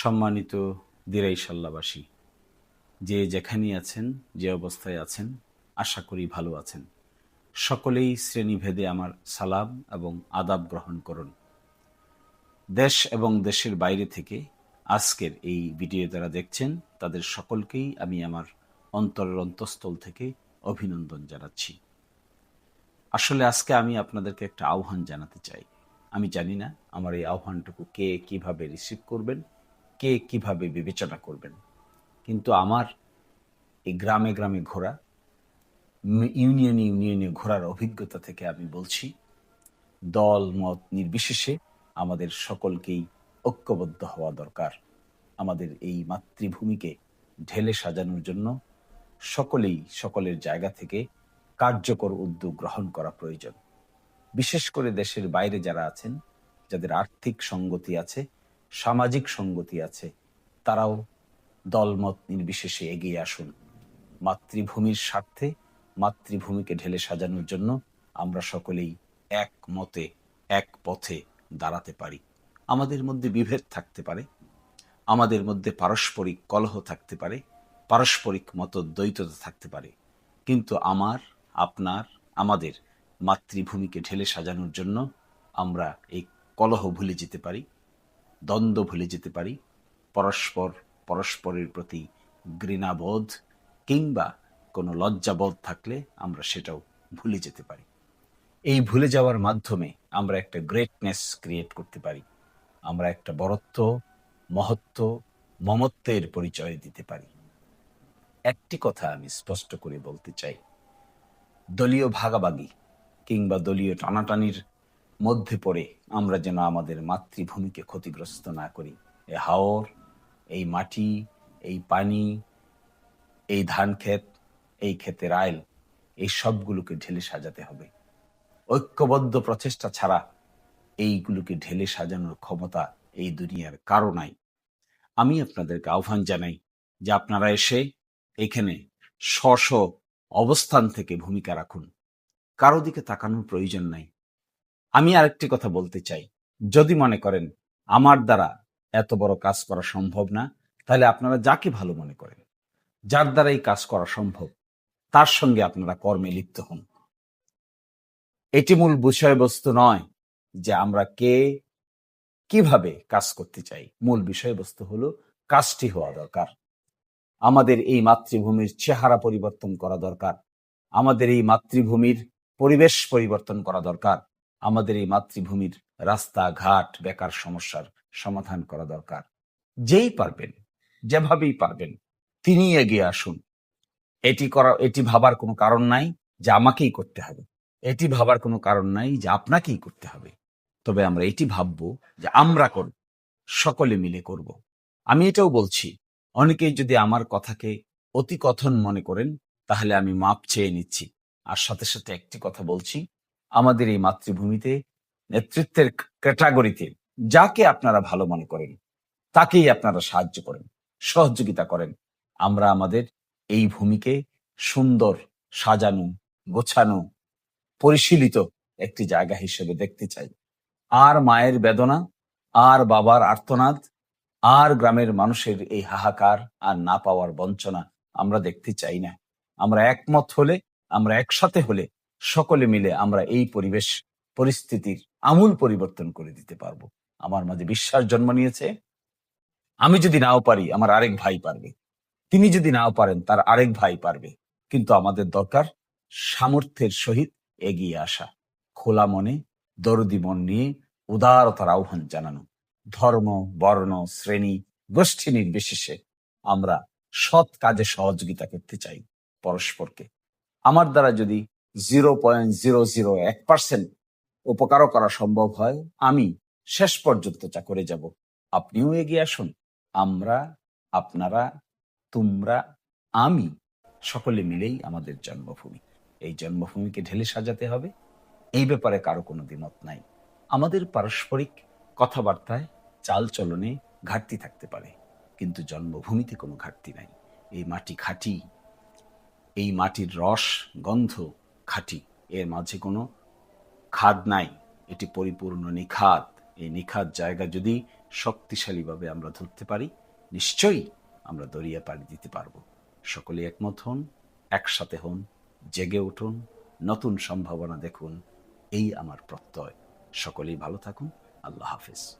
সম্মানিত দিরাইশাল্লাবাসী, যে যেখানেই আছেন, যে অবস্থায় আছেন, আশা করি ভালো আছেন। সকলেই শ্রেণীভেদে আমার সালাম এবং আদাব গ্রহণ করুন। দেশ এবং দেশের বাইরে থেকে আজকের এই ভিডিও যারা দেখছেন, তাদের সকলকেই আমি আমার অন্তরের অন্তঃস্থল থেকে অভিনন্দন জানাচ্ছি। আসলে আজকে আমি আপনাদেরকে একটা আহ্বান জানাতে চাই। আমি জানি না আমার এই আহ্বানটুকু কে কীভাবে রিসিভ করবেন কে কীভাবে বিবেচনা করবেন? কিন্তু আমার এই গ্রামে গ্রামে ঘোরা, ইউনিয়ন ইউনিয়নে ঘোরার অভিজ্ঞতা থেকে আমি বলছি, দল, মত নির্বিশেষে আমাদের সকলকেই ঐক্যবদ্ধ হওয়া দরকার। আমাদের এই মাতৃভূমিকে ঢেলে সাজানোর জন্য সকলেই সকলের জায়গা থেকে কার্যকর উদ্যোগ গ্রহণ করা প্রয়োজন। বিশেষ করে দেশের বাইরে যারা আছেন, যাদের আর্থিক সঙ্গতি আছে সামাজিক সঙ্গতি আছে। তারাও দলমত নির্বিশেষে এগিয়ে আসুন। মাতৃভূমির স্বার্থে মাতৃভূমিকে ঢেলে সাজানোর জন্য আমরা সকলেই এক মতে এক পথে দাঁড়াতে পারি। আমাদের মধ্যে বিভেদ থাকতে পারে। আমাদের মধ্যে পারস্পরিক কলহ থাকতে পারে। পারস্পরিক মত দ্বৈততা থাকতে পারে। কিন্তু আমার, আপনার, আমাদের মাতৃভূমিকে ঢেলে সাজানোর জন্য আমরা এই কলহ ভুলে যেতে পারি। দ্বন্দ্ব ভুলে যেতে পারি, পরস্পর, পরস্পরের প্রতি ঘৃণাবোধ কিংবা কোনো লজ্জাবোধ থাকলে আমরা সেটাও ভুলে যেতে পারি। এই ভুলে যাওয়ার মাধ্যমে আমরা একটা গ্রেটনেস ক্রিয়েট করতে পারি। আমরা একটা বরত্ব মহত্ব, মমত্বের পরিচয় দিতে পারি। একটি কথা আমি স্পষ্ট করে বলতে চাই। দলীয় ভাগাভাগি কিংবা দলীয় টানাটানির মধ্যে পড়ে আমরা যেন আমাদের মাতৃভূমিকে ক্ষতিগ্রস্ত না করি। এই হাওর, এই মাটি, এই পানি, এই ধান ক্ষেত, এই ক্ষেতের আইল, এই সবগুলোকে ঢেলে সাজাতে হবে। ঐক্যবদ্ধ প্রচেষ্টা ছাড়া এইগুলোকে ঢেলে সাজানোর ক্ষমতা এই দুনিয়ার কারও নাই। আমি আপনাদেরকে আহ্বান জানাই যে আপনারা এসে এখানে স্ব অবস্থান থেকে ভূমিকা রাখুন। কারও দিকে তাকানোর প্রয়োজন নাই। আমি আরেকটি কথা বলতে চাই। যদি মনে করেন আমার দ্বারা এত বড় কাজ করা সম্ভব না, তাহলে আপনারা যাকে ভালো মনে করেন, যার দ্বারা এই কাজ করা সম্ভব, তার সঙ্গে আপনারা কর্মে লিপ্ত হন। এটি মূল বিষয়বস্তু নয় যে আমরা কে, কীভাবে কাজ করতে চাই। মূল বিষয়বস্তু হলো কাজটি হওয়া দরকার। আমাদের এই মাতৃভূমির চেহারা পরিবর্তন করা দরকার। আমাদের এই মাতৃভূমির পরিবেশ পরিবর্তন করা দরকার। আমাদের এই মাতৃভূমির রাস্তা, ঘাট, বেকার সমস্যার সমাধান করা দরকার। যেই পারবেন, যেভাবেই পারবেন, তিনি এগিয়ে আসুন। এটি করা, এটি ভাবার কোনো কারণ নাই যে আমাকেই করতে হবে। এটি ভাবার কোনো কারণ নাই যে আপনাকেই করতে হবে। তবে আমরা এটি ভাববো যে আমরা করব সকলে মিলে করব। আমি এটাও বলছি, অনেকেই যদি আমার কথাকে অতি কথন মনে করেন, তাহলে আমি মাপ চেয়ে নিচ্ছি। আর সাথে সাথে একটি কথা বলছি আমাদের এই মাতৃভূমিতে, নেতৃত্বের ক্যাটাগরিতে যাকে আপনারা ভালো মনে করেন, তাকেই আপনারা সাহায্য করেন, সহযোগিতা করেন, আমরা আমাদের এই ভূমিকে সুন্দর সাজানো, গোছানো, পরিশীলিত একটি জায়গা হিসেবে দেখতে চাই। আর মায়ের বেদনা, আর বাবার আর্তনাদ, আর গ্রামের মানুষের এই হাহাকার আর না পাওয়ার বঞ্চনা আমরা দেখতে চাই না। আমরা একমত হলে, আমরা একসাথে হলে সকলে মিলে আমরা এই পরিবেশ, পরিস্থিতির আমূল পরিবর্তন করে দিতে পারব। আমার মাঝে বিশ্বাস জন্ম নিয়েছে। আমি যদি নাও পারি, আমার আরেক ভাই পারবে। তিনি যদি নাও পারেন, তার আরেক ভাই পারবে। কিন্তু আমাদের দরকার সামর্থ্যের সহিত এগিয়ে আসা। খোলা মনে, দরদি মন নিয়ে উদারতার আহ্বান জানানো। ধর্ম, বর্ণ, শ্রেণি, গোষ্ঠী নির্বিশেষে আমরা সৎ কাজে সহযোগিতা করতে চাই পরস্পরকে। আমার দ্বারা যদি জিরো পয়েন্ট জিরো জিরো এক পার্সেন্ট উপকারও করা সম্ভব হয়। আমি শেষ পর্যন্ত চা করে যাব, আপনিও এগিয়ে আসুন। আমরা, আপনারা, তোমরা, আমি সকলে মিলেই আমাদের জন্মভূমি। এই জন্মভূমিকে ঢেলে সাজাতে হবে। এই ব্যাপারে কারও কোনো দ্বিমত নাই। আমাদের পারস্পরিক কথাবার্তায় চাল চলনে ঘাটতি থাকতে পারে, কিন্তু জন্মভূমিতে কোনো ঘাটতি নাই। এই মাটি খাঁটি, এই মাটির রস, গন্ধ খাঁটি। এর মাঝে কোনো খাদ নাই। এটি পরিপূর্ণ নিখাদ। এই নিখাদ জায়গা যদি শক্তিশালীভাবে আমরা ধরতে পারি, নিশ্চয়ই আমরা দরিয়া পাড়ি দিতে পারব। সকলে একমত হন, একসাথে হন, জেগে উঠুন, নতুন সম্ভাবনা দেখুন। এই আমার প্রত্যয়। সকলেই ভালো থাকুন। আল্লাহ হাফিজ।